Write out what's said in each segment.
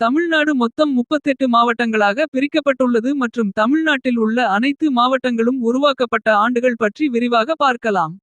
தமிழ்நாடு மொத்தம் 38 மாவட்டங்களாக பிரிக்கப்பட்டுள்ளது மற்றும் தமிழ்நாட்டில் உள்ள அனைத்து மாவட்டங்களும் உருவாக்கப்பட்ட ஆண்டுகள் பற்றி விரிவாக பார்க்கலாம்.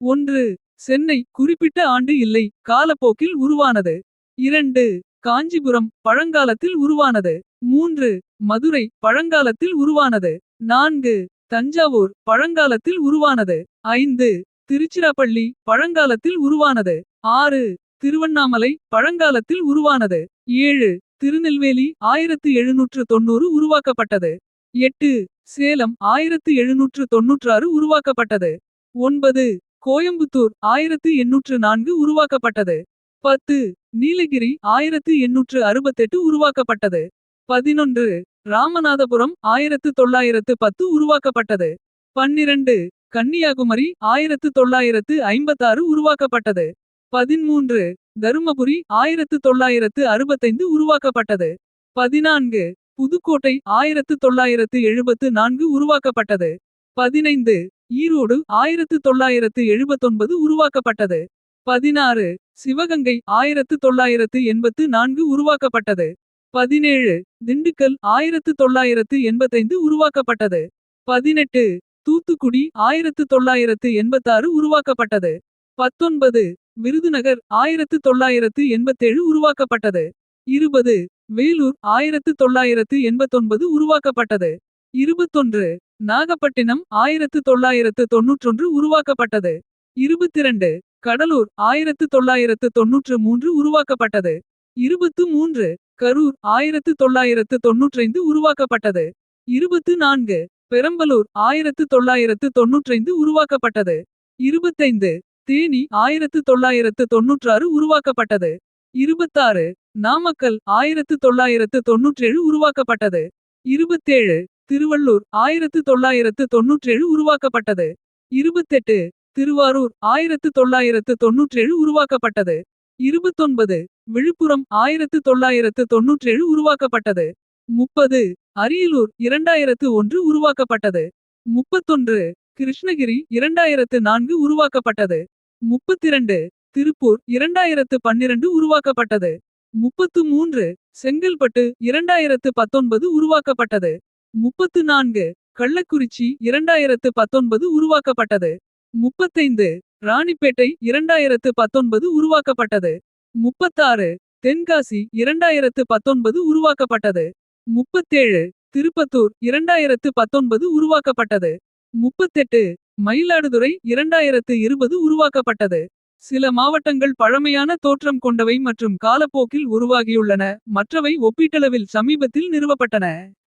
ஒன்று சென்னை குறிப்பிட்ட ஆண்டு இல்லை காலப்போக்கில் உருவானது. இரண்டு காஞ்சிபுரம் பழங்காலத்தில் உருவானது. மூன்று மதுரை பழங்காலத்தில் உருவானது. நான்கு தஞ்சாவூர் பழங்காலத்தில் உருவானது. ஐந்து திருச்சிராப்பள்ளி பழங்காலத்தில் உருவானது. ஆறு திருவண்ணாமலை பழங்காலத்தில் உருவானது. ஏழு திருநெல்வேலி ஆயிரத்து எழுநூற்று தொன்னூறு உருவாக்கப்பட்டது. எட்டு சேலம் ஆயிரத்து எழுநூற்று தொன்னூற்றாறு உருவாக்கப்பட்டது. ஒன்பது கோயம்புத்தூர் ஆயிரத்து எண்ணூற்று நான்கு உருவாக்கப்பட்டது. பத்து நீலகிரி ஆயிரத்து எண்ணூற்று அறுபத்தெட்டு உருவாக்கப்பட்டது. பதினொன்று ராமநாதபுரம் ஆயிரத்து தொள்ளாயிரத்து பத்து உருவாக்கப்பட்டது. பன்னிரண்டு கன்னியாகுமரி ஆயிரத்து தொள்ளாயிரத்து ஐம்பத்தாறு உருவாக்கப்பட்டது. பதிமூன்று தருமபுரி ஆயிரத்து தொள்ளாயிரத்து அறுபத்தைந்து உருவாக்கப்பட்டது. பதினான்கு புதுக்கோட்டை ஆயிரத்து தொள்ளாயிரத்து எழுபத்து நான்கு உருவாக்கப்பட்டது. பதினைந்து ஈரோடு ஆயிரத்து தொள்ளாயிரத்து எழுபத்தொன்பது உருவாக்கப்பட்டது. பதினாறு சிவகங்கை ஆயிரத்து தொள்ளாயிரத்து எண்பத்து நான்கு உருவாக்கப்பட்டது. பதினேழு திண்டுக்கல் ஆயிரத்து தொள்ளாயிரத்து எண்பத்தைந்து உருவாக்கப்பட்டது. பதினெட்டு தூத்துக்குடி ஆயிரத்து தொள்ளாயிரத்து எண்பத்தாறு உருவாக்கப்பட்டது. பத்தொன்பது விருதுநகர் ஆயிரத்து தொள்ளாயிரத்து எண்பத்தேழு உருவாக்கப்பட்டது. இருபது வேலூர் ஆயிரத்து தொள்ளாயிரத்து எண்பத்தொன்பது உருவாக்கப்பட்டது. இருபத்தொன்று நாகப்பட்டினம் ஆயிரத்து தொள்ளாயிரத்து தொன்னூற்றொன்று உருவாக்கப்பட்டது. இருபத்திரண்டு கடலூர் ஆயிரத்து தொள்ளாயிரத்து தொன்னூற்று மூன்று உருவாக்கப்பட்டது. இருபத்து மூன்று கரூர் ஆயிரத்து தொள்ளாயிரத்து தொன்னூற்றைந்து உருவாக்கப்பட்டது. இருபத்து நான்கு பெரம்பலூர் ஆயிரத்து தொள்ளாயிரத்து தொன்னூற்றைந்து உருவாக்கப்பட்டது. இருபத்தைந்து தேனி ஆயிரத்து தொள்ளாயிரத்து தொன்னூற்றாறு உருவாக்கப்பட்டது. இருபத்தாறு நாமக்கல் ஆயிரத்து தொள்ளாயிரத்து தொன்னூற்றேழு உருவாக்கப்பட்டது. இருபத்தேழு திருவள்ளூர் ஆயிரத்து தொள்ளாயிரத்து தொன்னூற்றேழு உருவாக்கப்பட்டது. இருபத்தெட்டு திருவாரூர் ஆயிரத்து தொள்ளாயிரத்து தொன்னூற்றேழு உருவாக்கப்பட்டது. இருபத்தொன்பது விழுப்புரம் ஆயிரத்து தொள்ளாயிரத்து தொன்னூற்றேழு உருவாக்கப்பட்டது. முப்பது அரியலூர் இரண்டாயிரத்து ஒன்று உருவாக்கப்பட்டது. முப்பத்தொன்று கிருஷ்ணகிரி இரண்டாயிரத்து நான்கு உருவாக்கப்பட்டது. முப்பத்திரண்டு திருப்பூர் இரண்டாயிரத்து பன்னிரண்டு உருவாக்கப்பட்டது. முப்பத்து மூன்று செங்கல்பட்டு இரண்டாயிரத்து பத்தொன்பது உருவாக்கப்பட்டது. முப்பத்து நான்கு கள்ளக்குறிச்சி இரண்டாயிரத்து பத்தொன்பது உருவாக்கப்பட்டது. முப்பத்தைந்து ராணிப்பேட்டை இரண்டாயிரத்து பத்தொன்பது உருவாக்கப்பட்டது. முப்பத்தாறு தென்காசி இரண்டாயிரத்து பத்தொன்பது உருவாக்கப்பட்டது. முப்பத்தேழு திருப்பத்தூர் இரண்டாயிரத்து பத்தொன்பது உருவாக்கப்பட்டது. முப்பத்தெட்டு மயிலாடுதுறை 2020 உருவாக்கப்பட்டது. சில மாவட்டங்கள் பழமையான தோற்றம் கொண்டவை மற்றும் காலப்போக்கில் உருவாகியுள்ளன. மற்றவை ஒப்பீட்டளவில் சமீபத்தில் நிறுவப்பட்டன.